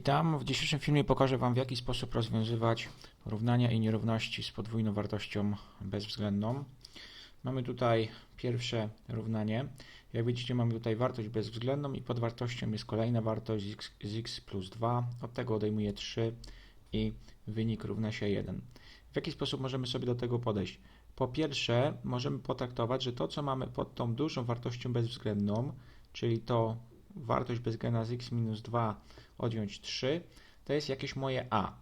Witam. W dzisiejszym filmie pokażę Wam w jaki sposób rozwiązywać równania i nierówności z podwójną wartością bezwzględną. Mamy tutaj pierwsze równanie. Jak widzicie mamy tutaj wartość bezwzględną i pod wartością jest kolejna wartość z x, z x plus 2. Od tego odejmuję 3 i wynik równa się 1. W jaki sposób możemy sobie do tego podejść? Po pierwsze możemy potraktować, że to co mamy pod tą dużą wartością bezwzględną, czyli to wartość bezwzględna z x minus 2 odjąć 3, to jest jakieś moje a.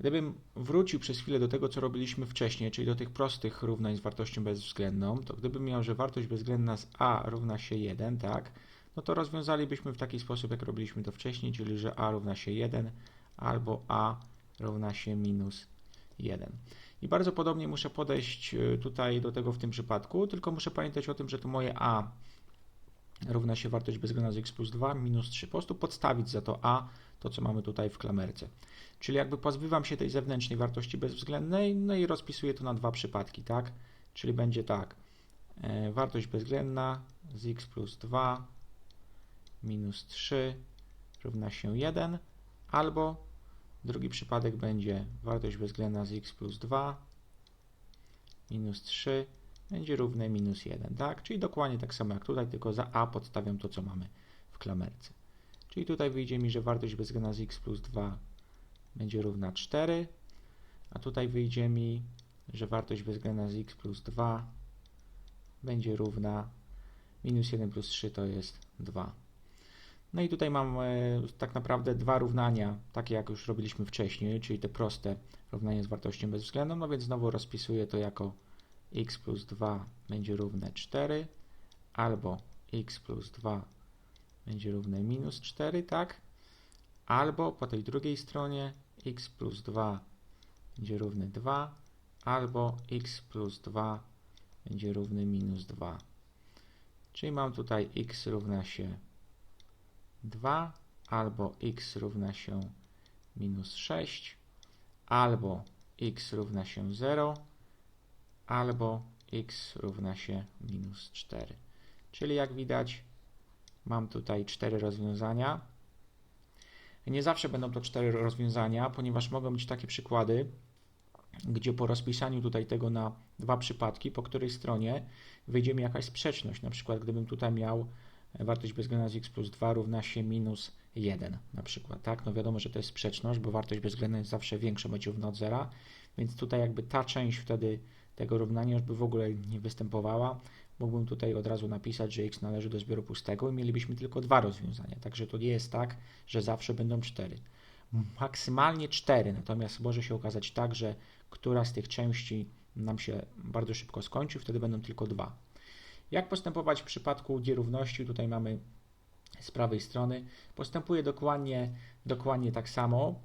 Gdybym wrócił przez chwilę do tego, co robiliśmy wcześniej, czyli do tych prostych równań z wartością bezwzględną, to gdybym miał, że wartość bezwzględna z a równa się 1, tak, no to rozwiązalibyśmy w taki sposób, jak robiliśmy to wcześniej, czyli że a równa się 1 albo a równa się minus 1. I bardzo podobnie muszę podejść y, tutaj do tego w tym przypadku, tylko muszę pamiętać o tym, że to moje a równa się wartość bezwzględna z x plus 2 minus 3. Po prostu podstawić za to a, to co mamy tutaj w klamerce. Czyli jakby pozbywam się tej zewnętrznej wartości bezwzględnej, no i rozpisuję to na dwa przypadki, tak? Czyli będzie tak, e, wartość bezwzględna z x plus 2 minus 3 równa się 1, albo drugi przypadek będzie wartość bezwzględna z x plus 2 minus 3 będzie równe minus 1, tak? Czyli dokładnie tak samo jak tutaj, tylko za a podstawiam to, co mamy w klamerce. Czyli tutaj wyjdzie mi, że wartość bezwzględna z x plus 2 będzie równa 4, a tutaj wyjdzie mi, że wartość bezwzględna z x plus 2 będzie równa minus 1 plus 3 to jest 2. No i tutaj mam e, tak naprawdę dwa równania, takie jak już robiliśmy wcześniej, czyli te proste równanie z wartością bezwzględną, no więc znowu rozpisuję to jako x plus 2 będzie równe 4, albo x plus 2 będzie równe minus 4, tak? Albo po tej drugiej stronie x plus 2 będzie równe 2, albo x plus 2 będzie równy minus 2. Czyli mam tutaj x równa się 2, albo x równa się minus 6, albo x równa się 0, albo x równa się minus 4. Czyli jak widać mam tutaj cztery rozwiązania. Nie zawsze będą to cztery rozwiązania, ponieważ mogą być takie przykłady, gdzie po rozpisaniu tutaj tego na dwa przypadki, po której stronie wyjdzie mi jakaś sprzeczność. Na przykład gdybym tutaj miał wartość bezwzględna z x plus 2 równa się minus 1 na przykład, tak? No wiadomo, że to jest sprzeczność, bo wartość bezwzględna jest zawsze większa bądź równa od zera, więc tutaj jakby ta część wtedy tego równania już by w ogóle nie występowała. Mógłbym tutaj od razu napisać, że x należy do zbioru pustego i mielibyśmy tylko dwa rozwiązania. Także to nie jest tak, że zawsze będą cztery. Maksymalnie cztery, natomiast może się okazać tak, że która z tych części nam się bardzo szybko skończy, wtedy będą tylko dwa. Jak postępować w przypadku nierówności? Tutaj mamy z prawej strony. Postępuję dokładnie, dokładnie tak samo,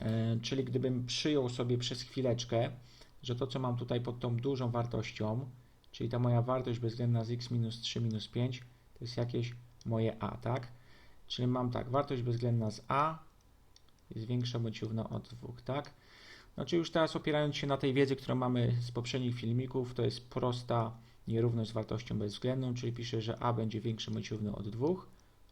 e, czyli gdybym przyjął sobie przez chwileczkę, że to, co mam tutaj pod tą dużą wartością, czyli ta moja wartość bezwzględna z x minus 3 minus 5, to jest jakieś moje a, tak? Czyli mam tak, wartość bezwzględna z a jest większa bądź równa od 2, tak? Znaczy już teraz opierając się na tej wiedzy, którą mamy z poprzednich filmików, to jest prosta nierówność z wartością bezwzględną, czyli piszę, że a będzie większe bądź równe od 2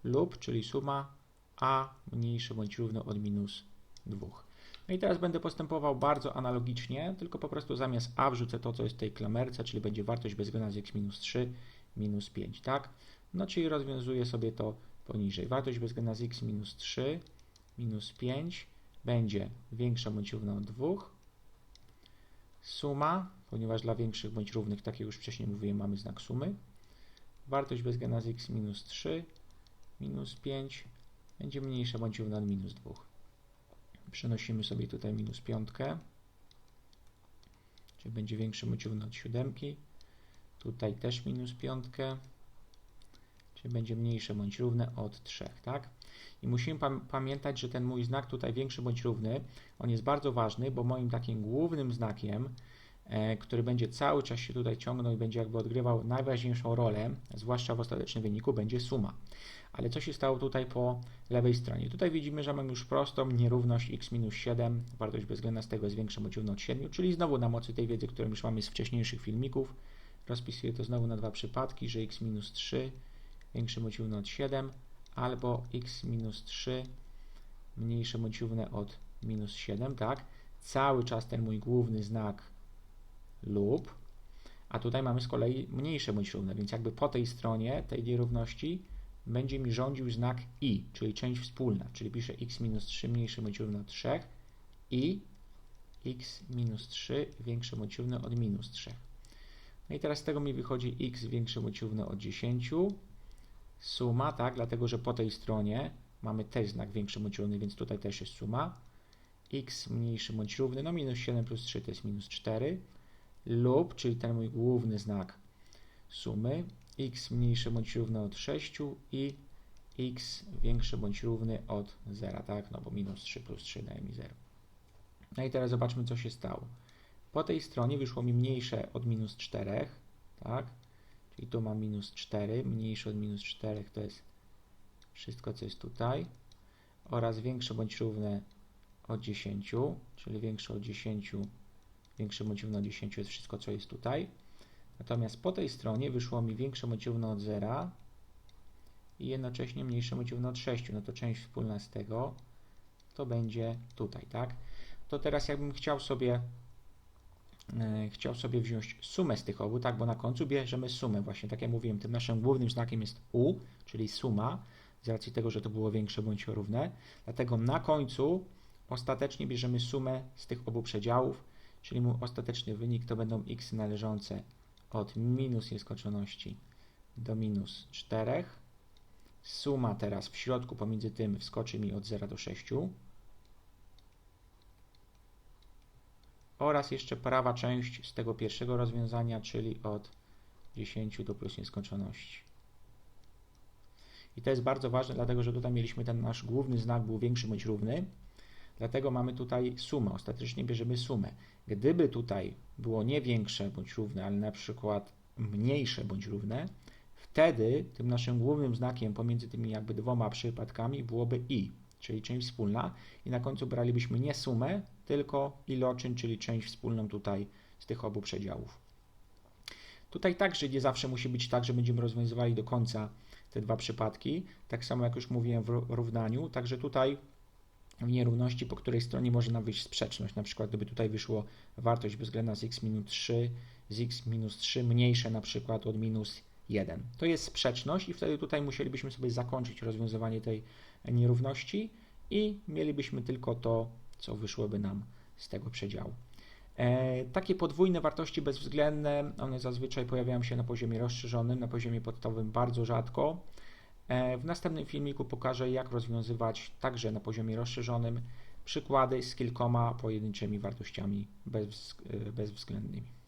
lub, czyli suma a mniejsze bądź równe od minus 2. No i teraz będę postępował bardzo analogicznie, tylko po prostu zamiast a wrzucę to, co jest w tej klamerce, czyli będzie wartość bezwzględna z x minus 3 minus 5, tak? No czyli rozwiązuję sobie to poniżej. Wartość bezwzględna z x minus 3 minus 5 będzie większa bądź równa od 2. Suma, ponieważ dla większych bądź równych, tak jak już wcześniej mówiłem, mamy znak sumy. Wartość bezwzględna z x minus 3 minus 5 będzie mniejsza bądź równa od minus 2. Przenosimy sobie tutaj minus piątkę, czyli będzie większy równy od siódemki. Tutaj też minus piątkę, czyli będzie mniejsze bądź równe od 3, tak? I musimy pamiętać, że ten mój znak tutaj większy bądź równy, on jest bardzo ważny, bo moim takim głównym znakiem, który będzie cały czas się tutaj ciągnął i będzie jakby odgrywał najważniejszą rolę, zwłaszcza w ostatecznym wyniku, będzie suma. Ale co się stało tutaj po lewej stronie? Tutaj widzimy, że mamy już prostą nierówność x minus 7, wartość bezwzględna z tego jest większa bądź równa od 7, czyli znowu na mocy tej wiedzy, którą już mamy z wcześniejszych filmików, rozpisuję to znowu na dwa przypadki, że x minus 3 większe bądź równa od 7, albo x minus 3 mniejsze bądź równe od minus 7, tak? Cały czas ten mój główny znak lub, a tutaj mamy z kolei mniejsze bądź równe, więc jakby po tej stronie tej nierówności będzie mi rządził znak i, czyli część wspólna, czyli piszę x minus 3 mniejsze bądź równe od 3 i x minus 3 większe bądź równe od minus 3. No i teraz z tego mi wychodzi x większe bądź równe od 10, suma, tak, dlatego że po tej stronie mamy też znak większy bądź równy, więc tutaj też jest suma, x mniejszy bądź równy, no minus 7 plus 3 to jest minus 4, lub, czyli ten mój główny znak sumy, x mniejsze bądź równe od 6 i x większy bądź równy od 0, tak, no bo minus 3 plus 3 daje mi 0. No i teraz zobaczmy, co się stało. Po tej stronie wyszło mi mniejsze od minus 4, tak, czyli tu mam minus 4, mniejsze od minus 4 to jest wszystko, co jest tutaj, oraz większe bądź równe od 10, czyli większe od 10, większe równe od 10 jest wszystko, co jest tutaj. Natomiast po tej stronie wyszło mi większe równe od 0 i jednocześnie mniejsze równe od 6. No to część wspólna z tego to będzie tutaj, tak? To teraz jakbym chciał sobie e, chciał sobie wziąć sumę z tych obu, tak, bo na końcu bierzemy sumę, właśnie tak jak mówiłem, tym naszym głównym znakiem jest u, czyli suma, z racji tego, że to było większe bądź równe, dlatego na końcu ostatecznie bierzemy sumę z tych obu przedziałów, czyli mój ostateczny wynik to będą x należące od minus nieskończoności do minus 4. Suma teraz w środku pomiędzy tym wskoczy mi od 0 do 6. Oraz jeszcze prawa część z tego pierwszego rozwiązania, czyli od 10 do plus nieskończoności. I to jest bardzo ważne, dlatego że tutaj mieliśmy ten nasz główny znak był większy bądź równy. Dlatego mamy tutaj sumę. Ostatecznie bierzemy sumę. Gdyby tutaj było nie większe bądź równe, ale na przykład mniejsze bądź równe, wtedy tym naszym głównym znakiem pomiędzy tymi jakby dwoma przypadkami byłoby i, czyli część wspólna i na końcu bralibyśmy nie sumę, tylko iloczyn, czyli część wspólną tutaj z tych obu przedziałów. Tutaj także nie zawsze musi być tak, że będziemy rozwiązywali do końca te dwa przypadki, tak samo jak już mówiłem w równaniu, także tutaj w nierówności, po której stronie może nam wyjść sprzeczność. Na przykład, gdyby tutaj wyszło wartość bezwzględna z x minus 3, z x minus 3 mniejsze na przykład od minus 1. To jest sprzeczność i wtedy tutaj musielibyśmy sobie zakończyć rozwiązywanie tej nierówności i mielibyśmy tylko to, co wyszłoby nam z tego przedziału. E, takie podwójne wartości bezwzględne, one zazwyczaj pojawiają się na poziomie rozszerzonym, na poziomie podstawowym bardzo rzadko. E, w następnym filmiku pokażę, jak rozwiązywać także na poziomie rozszerzonym przykłady z kilkoma pojedynczymi wartościami bezwzględnymi.